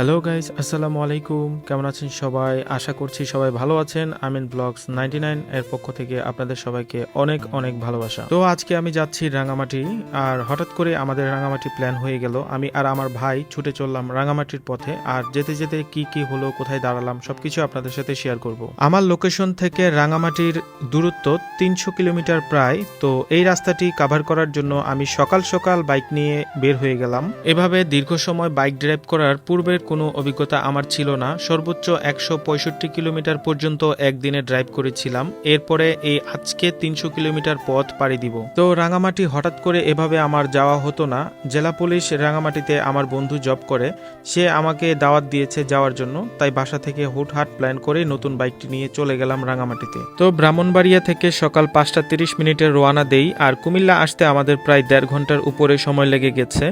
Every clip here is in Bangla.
হ্যালো গাইস আসসালামু আলাইকুম কেমন আছেন সবাই? আশা করছি সবাই ভালো আছেন। আমিন ব্লগস নাইনটি নাইন এর পক্ষ থেকে আপনাদের সবাইকে অনেক অনেক ভালোবাসা। তো আজকে আমি যাচ্ছি রাঙামাটি, আর হঠাৎ করে আমাদের রাঙামাটি প্ল্যান হয়ে গেল। আমি আর আমার ভাই ছুটে চললাম রাঙামাটির পথে, আর যেতে যেতে কি কি হলো, কোথায় দাঁড়ালাম, সবকিছু আপনাদের সাথে শেয়ার করব। আমার লোকেশন থেকে রাঙামাটির দূরত্ব তিনশো কিলোমিটার প্রায়। তো এই রাস্তাটি কাভার করার জন্য আমি সকাল সকাল বাইক নিয়ে বের হয়ে গেলাম। এভাবে দীর্ঘ সময় বাইক ড্রাইভ করার পূর্বের কোনো অভিজ্ঞতা আমার ছিল না। সর্বোচ্চ একশো পঁয়ষট্টি কিলোমিটার পর্যন্ত একদিনে ড্রাইভ করেছিলাম। এরপরে এই আজকে তিনশো কিলোমিটার পথ পাড়ি দিব। তো রাঙামাটি হঠাৎ করে এভাবে আমার যাওয়া হতো না। জেলা পুলিশ রাঙামাটিতে আমার বন্ধু জব করে। সে আমাকে দাওয়াত দিয়েছে যাওয়ার জন্য। তাই বাসা থেকে হুটহাট প্ল্যান করে নতুন বাইকটি নিয়ে চলে গেলাম রাঙামাটিতে। তো ব্রাহ্মণবাড়িয়া থেকে সকাল পাঁচটা তিরিশ মিনিটে রোয়ানা দেই। আর কুমিল্লা আসতে আমাদের প্রায় দেড় ঘণ্টার উপরে সময় লেগে গেছে।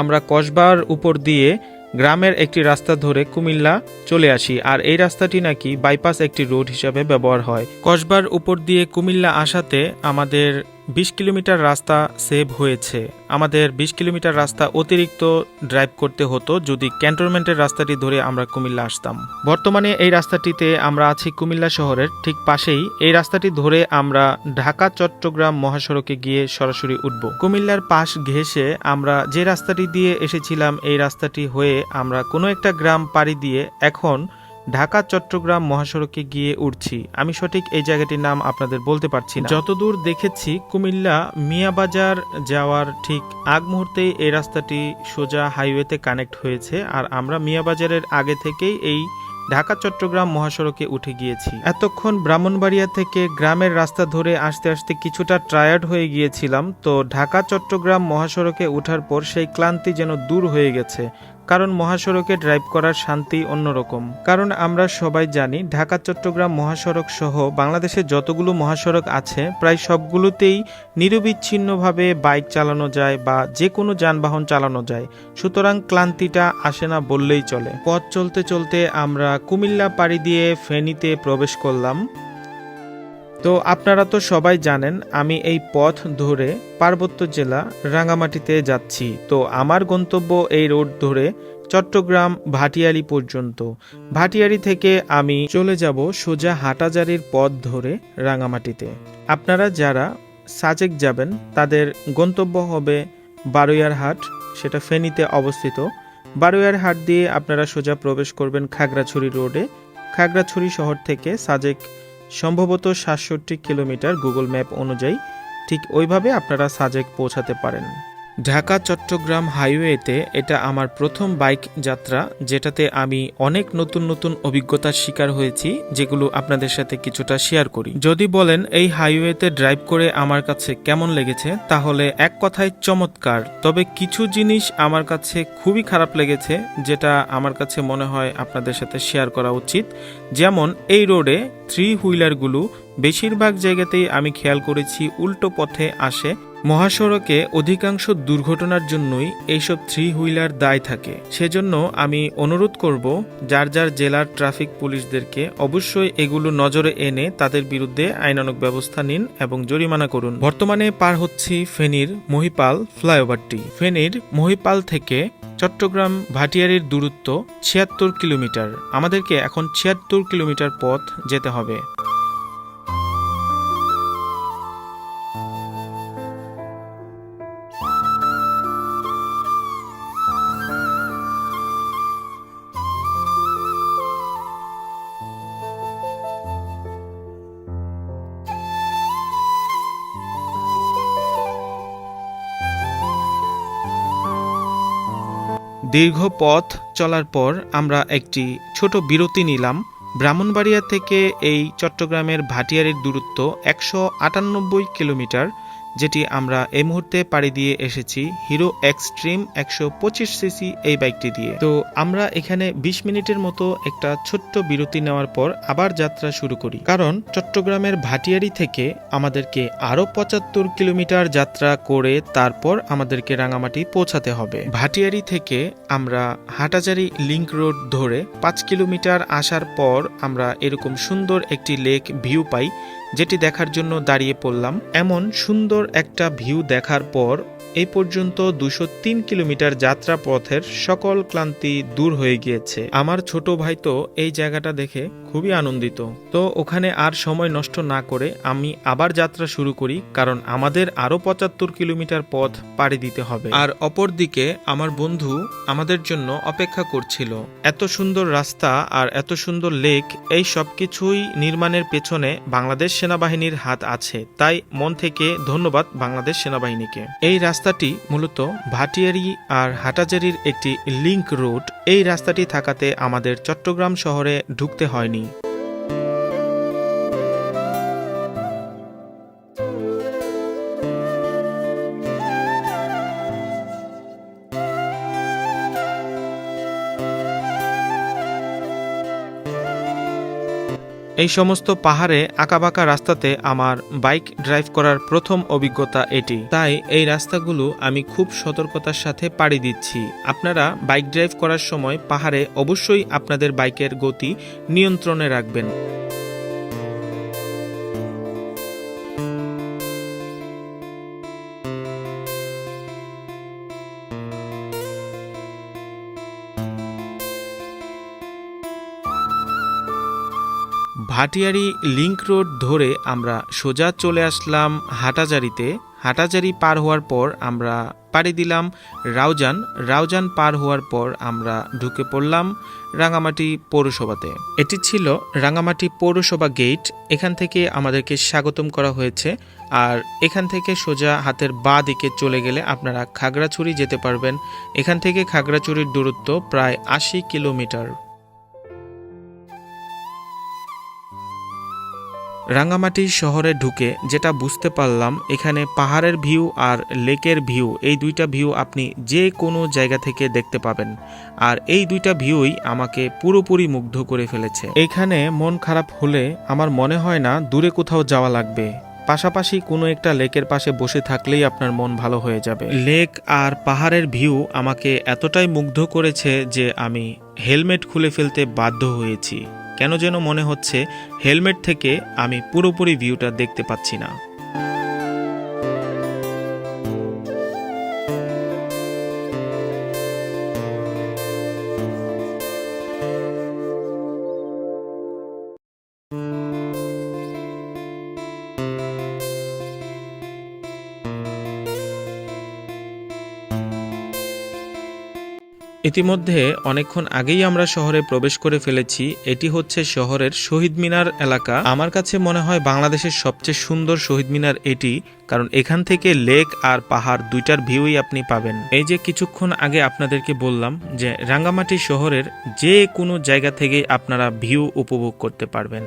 আমরা কসবার উপর দিয়ে গ্রামের একটি রাস্তা ধরে কুমিল্লা চলে আসি, আর এই রাস্তাটি নাকি বাইপাস একটি রোড হিসাবে ব্যবহার হয়। কসবার উপর দিয়ে কুমিল্লা আসাতে আমাদের বিশ কিলোমিটার রাস্তা সেভ হয়েছে। আমাদের বিশ কিলোমিটার রাস্তা অতিরিক্ত ড্রাইভ করতে হতো যদি ক্যান্টনমেন্টের রাস্তাটি ধরে আমরা কুমিল্লা আসতাম। বর্তমানে এই রাস্তাটিতে আমরা আছি কুমিল্লা শহরের ঠিক পাশেই। এই রাস্তাটি ধরে আমরা ঢাকা, চট্টগ্রাম মহাসড়কে গিয়ে সরাসরি উঠব। কুমিল্লার পাশ ঘেঁষে আমরা যে রাস্তাটি দিয়ে এসেছিলাম, এই রাস্তাটি হয়ে আমরা কোনো একটা গ্রাম পাড়ি দিয়ে এখন ঢাকা, চট্টগ্রাম মহাসড়কে গিয়ে উঠছি। আমি সঠিক এই জায়গাটির নাম আপনাদের বলতে পারছি না। যতদূর দেখেছি, কুমিল্লা মিয়াবাজার যাওয়ার ঠিক আগ মুহূর্তেই এই রাস্তাটি সোজা হাইওয়েতে কানেক্ট হয়েছে আর আমরা মিয়াবাজারের আগে থেকেই এই ঢাকা, চট্টগ্রাম মহাসড়কে উঠে গিয়েছি। এতক্ষণ ব্রাহ্মণবাড়িয়া থেকে গ্রামের রাস্তা ধরে আসতে আসতে কিছুটা টায়ার্ড হয়ে গিয়েছিলাম, তো ঢাকা, চট্টগ্রাম মহাসড়কে ওঠার পর সেই ক্লান্তি যেন দূর হয়ে গেছে। কারণ মহাসড়কে ড্রাইভ করার শান্তি অন্যরকম। কারণ আমরা সবাই জানি, ঢাকা, চট্টগ্রাম মহাসড়ক সহ বাংলাদেশে যতগুলো মহাসড়ক আছে, প্রায় সবগুলোতেই নিরবিচ্ছিন্নভাবে বাইক চালানো যায় বা যে কোনো যানবাহন চালানো যায়। সুতরাং ক্লান্তিটা আসে না বললেই চলে। পথ চলতে চলতে আমরা কুমিল্লা পাড়ি দিয়ে ফেনীতে প্রবেশ করলাম। তো আপনারা তো সবাই জানেন, আমি এই পথ ধরে পার্বত্য জেলা রাঙামাটিতে যাচ্ছি। তো আমার গন্তব্য এই রোড ধরে চট্টগ্রাম ভাটিয়ালি পর্যন্ত। ভাটিয়ারি থেকে আমি চলে যাব সোজা হাটাজারির পথ ধরে রাঙামাটিতে। আপনারা যারা সাজেক যাবেন, তাদের গন্তব্য হবে বারোয়ার হাট, সেটা ফেনীতে অবস্থিত। বারোয়ার হাট দিয়ে আপনারা সোজা প্রবেশ করবেন খাগড়াছড়ি রোডে। খাগড়াছড়ি শহর থেকে সাজেক সম্ভবত সাতষট্টি কিলোমিটার গুগল ম্যাপ অনুযায়ী ঠিক ওইভাবে আপনারা সাজেক পৌঁছাতে পারেন। ঢাকা চট্টগ্রাম হাইওয়েতে এটা আমার প্রথম বাইক যাত্রা, যেটাতে আমি অনেক নতুন নতুন অভিজ্ঞতার শিকার হয়েছি, যেগুলো আপনাদের সাথে কিছুটা শেয়ার করি। যদি বলেন, এই হাইওয়েতে ড্রাইভ করে আমার কাছে কেমন লেগেছে? তাহলে এক কথায় চমৎকার। তবে কিছু জিনিস আমার কাছে খুবই খারাপ লেগেছে, যেটা আমার কাছে মনে হয় আপনাদের সাথে শেয়ার করা উচিত। যেমন, এই রোডে থ্রি হুইলারগুলো বেশিরভাগ জায়গাতেই আমি খেয়াল করেছি উল্টো পথে আসে মহাসড়কে অধিকাংশ দুর্ঘটনার জন্যই এইসব থ্রি হুইলার দায় থাকে। সেজন্য আমি অনুরোধ করব, যার যার জেলার ট্রাফিক পুলিশদেরকে অবশ্যই এগুলো নজরে এনে তাদের বিরুদ্ধে আইনানুগ ব্যবস্থা নিন এবং জরিমানা করুন। বর্তমানে পার হচ্ছি ফেনীর মহিপাল ফ্লাইওভারটি। ফেনীর মহিপাল থেকে চট্টগ্রাম ভাটিয়ারির দূরত্ব ছিয়াত্তর কিলোমিটার। আমাদেরকে এখন ছিয়াত্তর কিলোমিটার পথ যেতে হবে। দীর্ঘ পথ চলার পর আমরা একটি ছোট বিরতি নিলাম। ব্রাহ্মণবাড়িয়া থেকে এই চট্টগ্রামের ভাটিয়ারির দূরত্ব একশো আটানব্বই কিলোমিটার। যেটি আমরা এই মুহূর্তে পাড়ি দিয়ে এসেছি হিরো এক্সট্রিম একশো পঁচিশ সিসি এই বাইকটি দিয়ে। তো আমরা এখানে বিশ মিনিটের মতো একটা ছোট্ট বিরতি নেওয়ার পর আবার যাত্রা শুরু করি। কারণ চট্টগ্রামের ভাটিয়ারি থেকে আমাদেরকে আরও পঁচাত্তর কিলোমিটার যাত্রা করে তারপর আমাদেরকে রাঙামাটি পৌঁছাতে হবে। ভাটিয়ারি থেকে আমরা হাটাজারি লিংক রোড ধরে পাঁচ কিলোমিটার আসার পর আমরা এরকম সুন্দর একটি লেক ভিউ পাই যেটি দেখার জন্য দাঁড়িয়ে পড়লাম। এমন সুন্দর একটা ভিউ দেখার পর এই পর্যন্ত দুশো তিন কিলোমিটার যাত্রা পথের সকল ক্লান্তি দূর হয়ে গিয়েছে। আমার ছোট ভাই তো এই জায়গাটা দেখে খুবই আনন্দিত। তো ওখানে আর সময় নষ্ট না করে আমি আবার যাত্রা শুরু করি, কারণ আমাদের আরও পঁচাত্তর কিলোমিটার পথ পাড়ি দিতে হবে। আর অপরদিকে আমার বন্ধু আমাদের জন্য অপেক্ষা করছিল। এত সুন্দর রাস্তা আর এত সুন্দর লেক, এই সব কিছুই নির্মাণের পেছনে বাংলাদেশ সেনাবাহিনীর হাত আছে। তাই মন থেকে ধন্যবাদ বাংলাদেশ সেনাবাহিনীকে। এই রাস্তাটি মূলত ভাটিয়ারি আর হাটাজারির একটি লিংক রোড এই রাস্তাটি থাকাতে আমাদের চট্টগ্রাম শহরে ঢুকতে হয়নি। এই সমস্ত পাহাড়ে আঁকাবাঁকা রাস্তাতে আমার বাইক ড্রাইভ করার প্রথম অভিজ্ঞতা এটি। তাই এই রাস্তাগুলো আমি খুব সতর্কতার সাথে পাড়ি দিচ্ছি। আপনারা বাইক ড্রাইভ করার সময় পাহাড়ে অবশ্যই আপনাদের বাইকের গতি নিয়ন্ত্রণে রাখবেন। ভাটিয়ারি লিংক রোড ধরে আমরা সোজা চলে আসলাম হাটাজারিতে। হাটাজারি পার হওয়ার পর আমরা পাড়ি দিলাম রাউজান। রাউজান পার হওয়ার পর আমরা ঢুকে পড়লাম রাঙামাটি পৌরসভাতে। এটি ছিল রাঙামাটি পৌরসভা গেট। এখান থেকে আমাদেরকে স্বাগতম করা হয়েছে। আর এখান থেকে সোজা হাতের বা দিকে চলে গেলে আপনারা খাগড়াছড়ি যেতে পারবেন। এখান থেকে খাগড়াছড়ির দূরত্ব প্রায় আশি কিলোমিটার। রাঙ্গামাটি শহরে ঢুকে যেটা বুঝতে পারলাম, এখানে পাহাড়ের ভিউ আর লেকের ভিউ, এই দুইটা ভিউ আপনি যে কোনো জায়গা থেকে দেখতে পাবেন। আর এই দুইটা ভিউই আমাকে পুরোপুরি মুগ্ধ করে ফেলেছে। এখানে মন খারাপ হলে আমার মনে হয় না দূরে কোথাও যাওয়া লাগবে। পাশাপাশি কোনো একটা লেকের পাশে বসে থাকলেই আপনার মন ভালো হয়ে যাবে। লেক আর পাহাড়ের ভিউ আমাকে এতটাই মুগ্ধ করেছে যে আমি হেলমেট খুলে ফেলতে বাধ্য হয়েছি। কেন যেন মনে হচ্ছে হেলমেট থেকে আমি পুরোপুরি ভিউটা দেখতে পাচ্ছি না। ইতিমধ্যে অনেকক্ষণ আগেই আমরা শহরে প্রবেশ করে ফেলেছি, এটি হচ্ছে শহরের শহীদ মিনার এলাকা। আমার কাছে মনে হয় বাংলাদেশের সবচেয়ে সুন্দর শহীদ মিনার এটি, কারণ এখান থেকে লেক আর পাহাড় দুইটার ভিউই আপনি পাবেন। এই যে কিছুক্ষণ আগে আপনাদেরকে বললাম যে রাঙ্গামাটি শহরের যে কোনো জায়গা থেকে আপনারা ভিউ উপভোগ করতে পারবেন,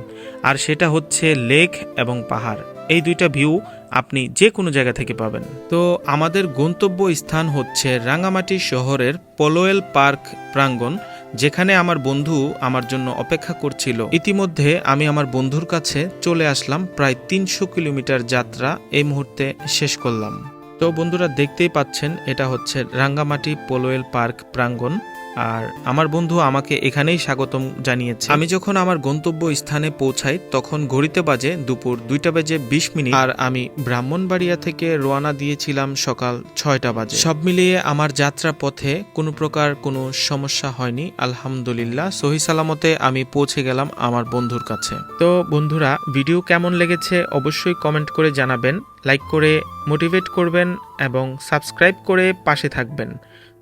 আর সেটা হচ্ছে লেক এবং পাহাড়। এই দুইটা ভিউ আপনি যে কোনো জায়গা থেকে পাবেন। তো আমাদের গন্তব্য স্থান হচ্ছে রাঙ্গামাটি শহরের পলোয়েল পার্ক প্রাঙ্গণ, যেখানে আমার বন্ধু আমার জন্য অপেক্ষা করছিল। ইতিমধ্যে আমি আমার বন্ধুর কাছে চলে আসলাম, প্রায় তিনশো কিলোমিটার যাত্রা এই মুহূর্তে শেষ করলাম। তো বন্ধুরা দেখতেই পাচ্ছেন, এটা হচ্ছে রাঙ্গামাটি পোলোয়েল পার্ক প্রাঙ্গণ। আর আমার বন্ধু আমাকে এখানেই স্বাগতম জানিয়েছে। আমি যখন আমার গন্তব্য স্থানে পৌঁছাই, তখন ঘড়িতে বাজে দুপুর দুইটা বেজে বিশ মিনিট আর আমি ব্রাহ্মণবাড়িয়া থেকে রোয়ানা দিয়েছিলাম সকাল ছয়টা বাজে। সব মিলিয়ে আমার যাত্রা পথে কোনো প্রকার কোনো সমস্যা হয়নি, আলহামদুলিল্লাহ। সহি সালামতে আমি পৌঁছে গেলাম আমার বন্ধুর কাছে। তো বন্ধুরা, ভিডিও কেমন লেগেছে অবশ্যই কমেন্ট করে জানাবেন, লাইক করে মোটিভেট করবেন এবং সাবস্ক্রাইব করে পাশে থাকবেন।